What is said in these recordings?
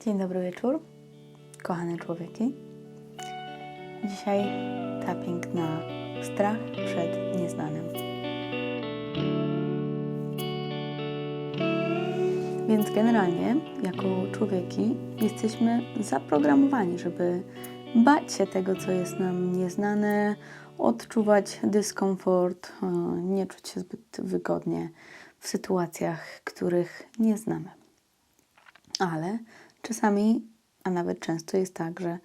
Dzień dobry wieczór, kochane człowieki. Dzisiaj tapping na strach przed nieznanym. Więc generalnie, jako człowieki, jesteśmy zaprogramowani, żeby bać się tego, co jest nam nieznane, odczuwać dyskomfort, e, nie czuć się zbyt wygodnie w sytuacjach, których nie znamy. Ale czasami, a nawet często jest tak, że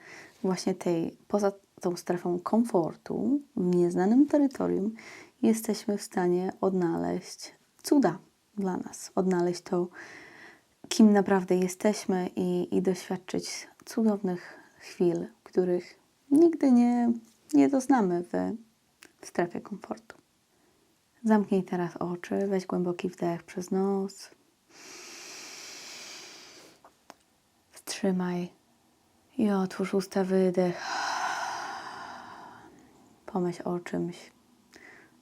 właśnie tej, poza tą strefą komfortu, w nieznanym terytorium, jesteśmy w stanie odnaleźć cuda dla nas, odnaleźć to, kim naprawdę jesteśmy i, i doświadczyć cudownych chwil, których nigdy nie, nie doznamy w, w strefie komfortu. Zamknij teraz oczy, weź głęboki wdech przez nos. Wstrzymaj i otwórz usta, wydech. Pomyśl o czymś,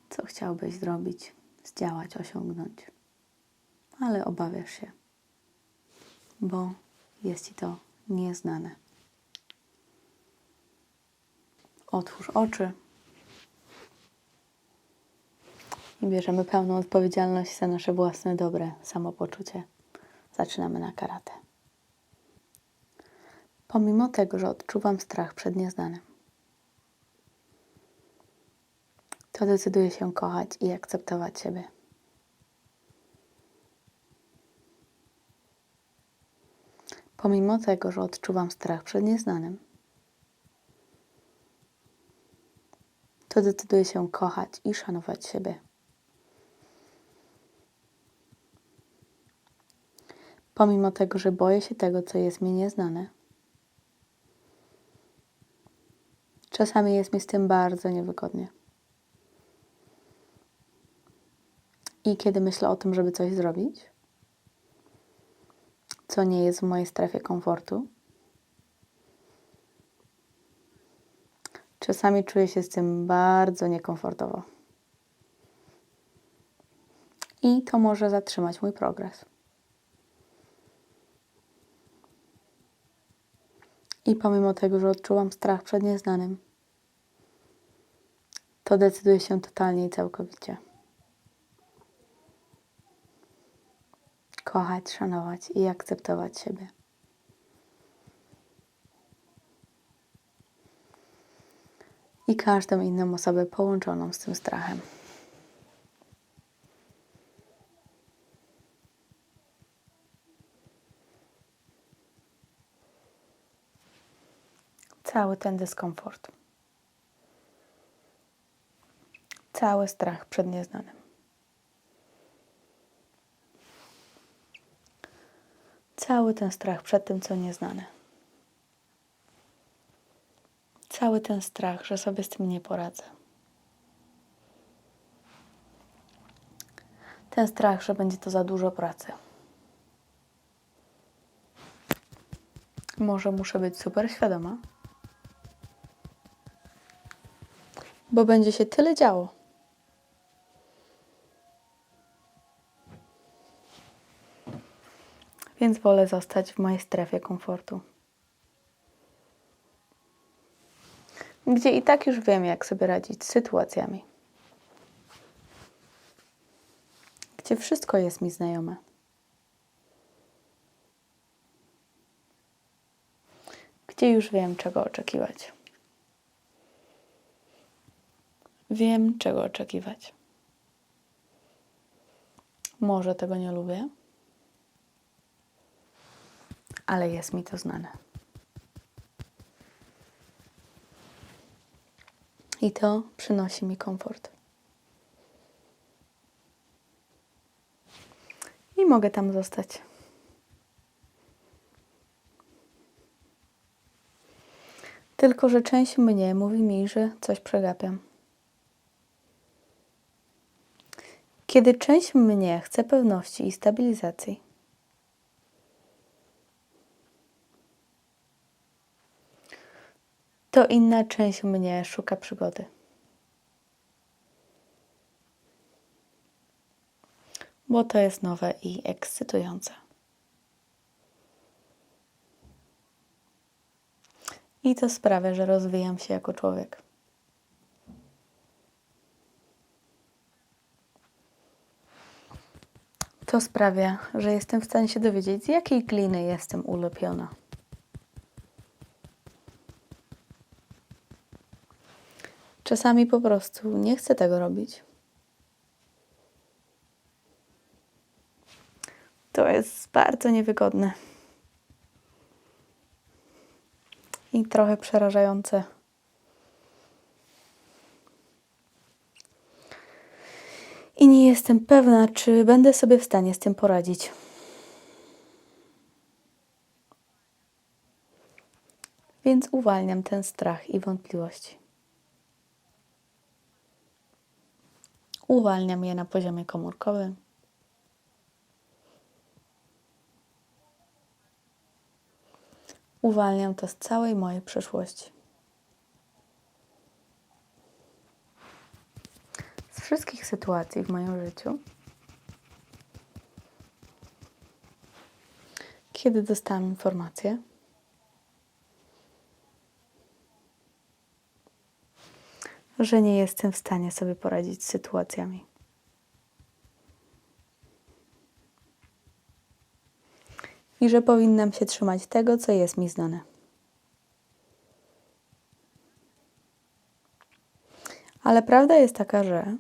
co chciałbyś zrobić, zdziałać, osiągnąć, ale obawiasz się, bo jest ci to nieznane. Otwórz oczy i bierzemy pełną odpowiedzialność za nasze własne dobre samopoczucie. Zaczynamy na karate. Pomimo tego, że odczuwam strach przed nieznanym, to decyduję się kochać i akceptować siebie. Pomimo tego, że odczuwam strach przed nieznanym, to decyduję się kochać i szanować siebie. Pomimo tego, że boję się tego, co jest mi nieznane, czasami jest mi z tym bardzo niewygodnie. I kiedy myślę o tym, żeby coś zrobić, co nie jest w mojej strefie komfortu, czasami czuję się z tym bardzo niekomfortowo. I to może zatrzymać mój progres. I pomimo tego, że odczuwam strach przed nieznanym, to decyduję się totalnie i całkowicie. Kochać, szanować i akceptować siebie. I każdą inną osobę połączoną z tym strachem. cały ten dyskomfort. Cały strach przed nieznanym. Cały ten strach przed tym, co nieznane. Cały ten strach, że sobie z tym nie poradzę. Ten strach, że będzie to za dużo pracy. Może muszę być super świadoma, bo będzie się tyle działo. Więc wolę zostać w mojej strefie komfortu. Gdzie i tak już wiem, jak sobie radzić z sytuacjami. Gdzie wszystko jest mi znajome. Gdzie już wiem, czego oczekiwać. Wiem, czego oczekiwać. Może tego nie lubię, ale jest mi to znane. I to przynosi mi komfort. I mogę tam zostać. Tylko, że część mnie mówi mi, że coś przegapiam. Kiedy część mnie chce pewności i stabilizacji, to inna część mnie szuka przygody. Bo to jest nowe i ekscytujące. I to sprawia, że rozwijam się jako człowiek. To sprawia, że jestem w stanie się dowiedzieć, z jakiej gliny jestem ulepiona. Czasami po prostu nie chcę tego robić. To jest bardzo niewygodne. I trochę przerażające. I nie jestem pewna, czy będę sobie w stanie z tym poradzić. Więc uwalniam ten strach i wątpliwości. Uwalniam je na poziomie komórkowym. Uwalniam to z całej mojej przeszłości. Z wszystkich sytuacji w moim życiu, kiedy dostałam informację, że nie jestem w stanie sobie poradzić z sytuacjami. I że powinnam się trzymać tego, co jest mi znane. Ale prawda jest taka, że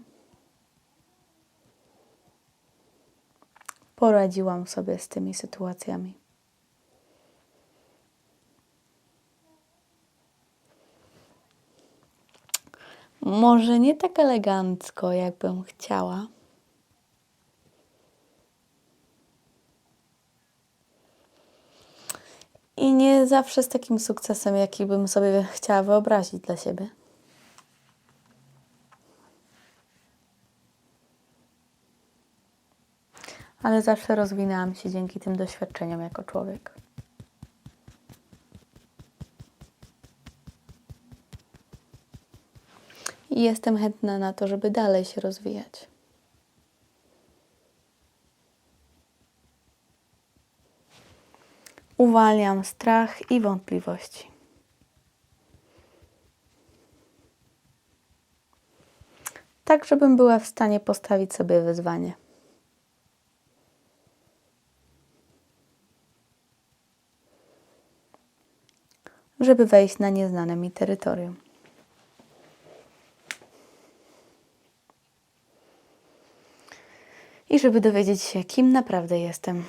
poradziłam sobie z tymi sytuacjami. Może nie tak elegancko, jakbym chciała. I nie zawsze z takim sukcesem, jaki bym sobie chciała wyobrazić dla siebie. Ale zawsze rozwinęłam się dzięki tym doświadczeniom jako człowiek. I jestem chętna na to, żeby dalej się rozwijać. Uwalniam strach i wątpliwości. Tak, żebym była w stanie postawić sobie wyzwanie. Żeby wejść na nieznane mi terytorium. I żeby dowiedzieć się, kim naprawdę jestem.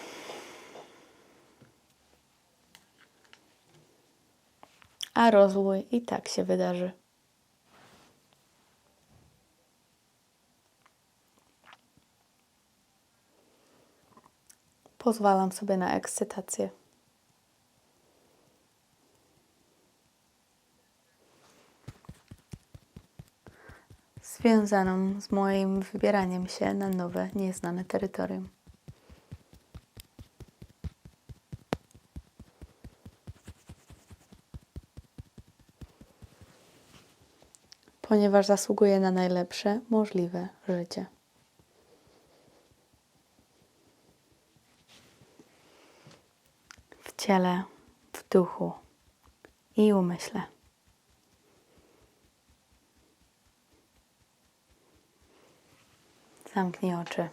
a rozwój i tak się wydarzy. Pozwalam sobie na ekscytację. Związaną z moim wybieraniem się na nowe, nieznane terytorium. ponieważ zasługuje na najlepsze możliwe życie. W ciele, w duchu i umyśle. Zamknij oczy.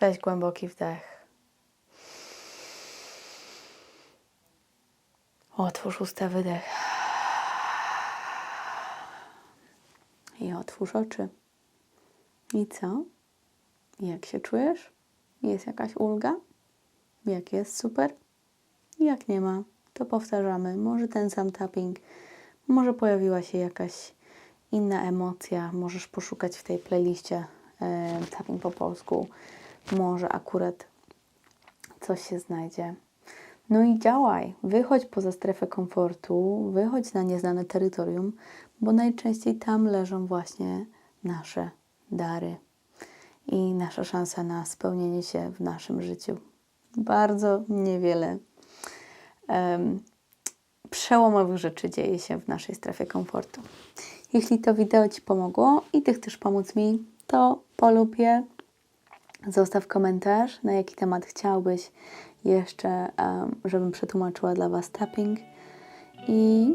Weź głęboki wdech. Otwórz usta, wydech. I otwórz oczy. I co? Jak się czujesz? Jest jakaś ulga? Jak jest super? Jak nie ma, to powtarzamy. Może ten sam tapping, może pojawiła się jakaś inna emocja. Możesz poszukać w tej playliście e, tapping po polsku. Może akurat coś się znajdzie. No i działaj, wychodź poza strefę komfortu, wychodź na nieznane terytorium, bo najczęściej tam leżą właśnie nasze dary i nasza szansa na spełnienie się w naszym życiu. Bardzo niewiele um, przełomowych rzeczy dzieje się w naszej strefie komfortu. Jeśli to wideo Ci pomogło i Ty chcesz pomóc mi, to polub je, Zostaw komentarz, na jaki temat chciałbyś jeszcze, żebym przetłumaczyła dla Was tapping. I,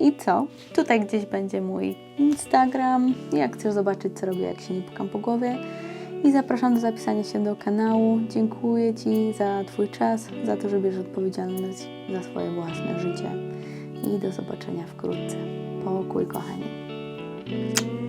I co? Tutaj gdzieś będzie mój Instagram. Jak chcesz zobaczyć, co robię, jak się nie pukam po głowie. I zapraszam do zapisania się do kanału. Dziękuję Ci za Twój czas, za to, że bierzesz odpowiedzialność za swoje własne życie. I do zobaczenia wkrótce. 我故意告诉